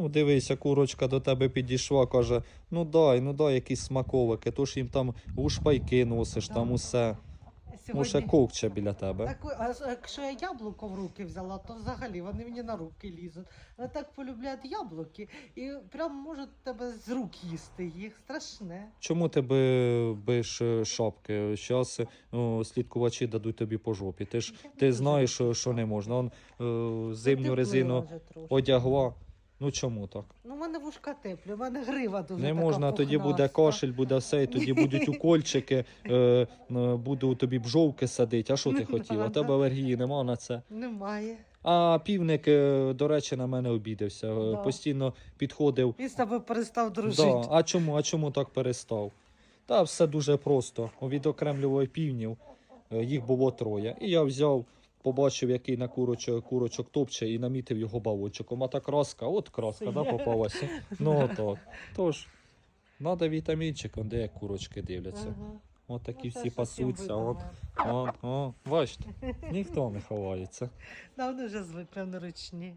Ну, дивися, курочка до тебе підійшла, каже: ну дай, ну дай якісь смаковики, то ж їм там гушпайки носиш, там усе. Ну, ще ковче біля тебе. Так, а з- якщо я яблуко в руки взяла, то взагалі вони мені на руки лізуть. Вони так полюбляють яблуки і прям можуть тебе з рук їсти їх. Страшне. Чому ти би биш е, шапки? Зараз слідкувачі дадуть тобі по жопі. Ти ж ти знаєш, що, що не можна. Он е, зимню Теплила резину вже трошки. одягла. Ну чому так? Ну, в мене вушка теплі, в мене грива дуже Не така можна, тоді буде кашель, буде все, і тоді будуть укольчики, е, е, буду тобі бжовки садити. А що ти хотіла? У тебе алергії нема на це. Немає. А півник, е, до речі, на мене обідався. Е, Да. Постійно підходив. Він з тобою перестав дружити. Да. А чому? А чому так перестав? Та все дуже просто. Відокремлював півнів, е, їх було троє. І я взяв, побачив, який на курочок, курочок топче, і намітив його бавочком. А та краска, от краска, да, попалася. Ну отак. Тож, треба вітамінчиком, де як курочки дивляться. Ага. От такі Ну, всі пасуться. От, от, от, бачите, ніхто не ховається. Да, дуже вже звикли, ручні.